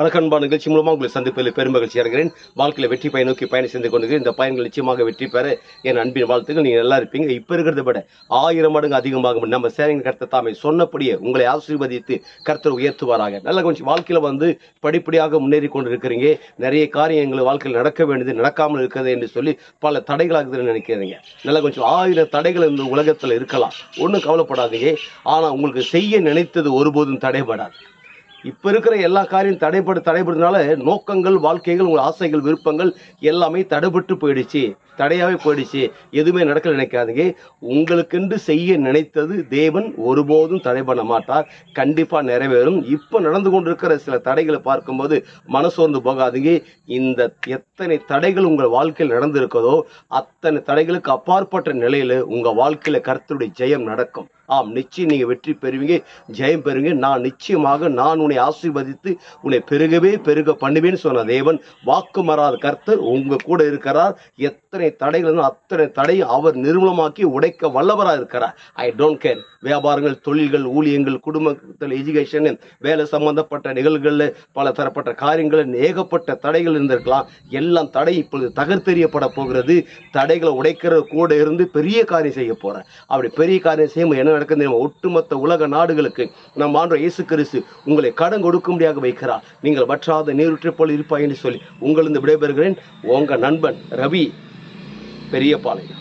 வணக்கம்பா நிகழ்ச்சி மூலமாக உங்களை சந்திப்பதில் பெருமகிழ்ச்சி அடைகிறேன். வாழ்க்கையில் வெற்றி பயன் நோக்கி பயணம் செய்து கொண்டிருக்கிறேன் இந்த பயன்கள் நிச்சயமாக வெற்றி பெற என் அன்பின் வாழ்த்துக்கள். நீங்கள் நல்லா இருப்பீங்க. இப்போ இருக்கிறத விட ஆயிரம் மடங்கு அதிகமாக நம்ம சேரிங்க கருத்தை தாமே சொன்னபடியே உங்களை ஆசீர்வதித்து கர்த்தர் உயர்த்துவாராக. நல்ல கொஞ்சம் வாழ்க்கையில் வந்து படிப்படியாக முன்னேறி கொண்டு இருக்கிறீங்க நிறைய காரியங்கள் வாழ்க்கையில் நடக்க வேண்டியது நடக்காமல் இருக்கிறது என்று சொல்லி பல தடைகளாகுதுன்னு நினைக்கிறீங்க. நல்ல கொஞ்சம் ஆயிரம் தடைகள் இந்த உலகத்தில் இருக்கலாம். ஒன்றும் கவலைப்படாதீங்க. ஆனால் உங்களுக்கு செய்ய நினைத்தது ஒருபோதும் தடைபடாது. இப்போ இருக்கிற எல்லா காரியம் தடைப்படு தடைபடுறதுனால நோக்கங்கள் வாழ்க்கைகள் உங்கள் ஆசைகள் விருப்பங்கள் எல்லாமே தடைபட்டு போயிடுச்சு. தடையாகவே போயிடுச்சு. எதுவுமே நடக்கல நினைக்காதீங்க. உங்களுக்கென்று செய்ய நினைத்தது தேவன் ஒருபோதும் தடை பண்ண மாட்டார். கண்டிப்பாக நிறைவேறும். இப்போ நடந்து கொண்டிருக்கிற சில தடைகளை பார்க்கும்போது மனசோர்ந்து போகாதீங்க. இந்த எத்தனை தடைகள் உங்கள் வாழ்க்கையில் நடந்திருக்கதோ அத்தனை தடைகளுக்கு அப்பாற்பட்ட நிலையில் உங்கள் வாழ்க்கையில் கருத்துடைய ஜெயம் நடக்கும். ஆம் நிச்சயம் நீங்கள் வெற்றி பெறுவீங்க ஜெயம் பெறுவீங்க நான் நிச்சயமாக நான் உன்னை ஆசீர்வதித்து உன்னை பெருகவே பெருக பண்ணுவேன்னு சொன்ன தேவன் வாக்கு மாறாத கர்த்தர் உங்க கூட இருக்கிறார். எத்தனை தடைகள் இருந்தாலும் அத்தனை தடையும் அவர் நிர்மூலமாக்கி உடைக்க வல்லவராக இருக்கிறார். ஐ டோன்ட் கேர் வியாபாரங்கள் தொழில்கள் ஊழியங்கள் குடும்பத்தில் எஜுகேஷன் வேலை சம்பந்தப்பட்ட நிகழ்வுகளில் பல தரப்பட்ட காரியங்கள் ஏகப்பட்ட தடைகள் இருந்திருக்கலாம். எல்லாம் தடை இப்பொழுது தகர்த்தெறியப்பட போகிறது. தடைகளை உடைக்கிற கூட இருந்து பெரிய காரியம் செய்ய போகிறேன் அப்படி பெரிய காரியம் செய்யும் என்ன நடக்குது ஒட்டுமொத்த உலக நாடுகளுக்கு நம் ஆண்டு இயேசு கிறிஸ்து உங்களை கடன் கொடுக்கும்படியாக வைக்கிறார். நீங்கள் வற்றாத நீருற்றை போல் இருப்பாய் என்று சொல்லி உங்களிருந்து விடைபெறுகிறேன். உங்க நண்பன் ரவி பெரியபாளையம்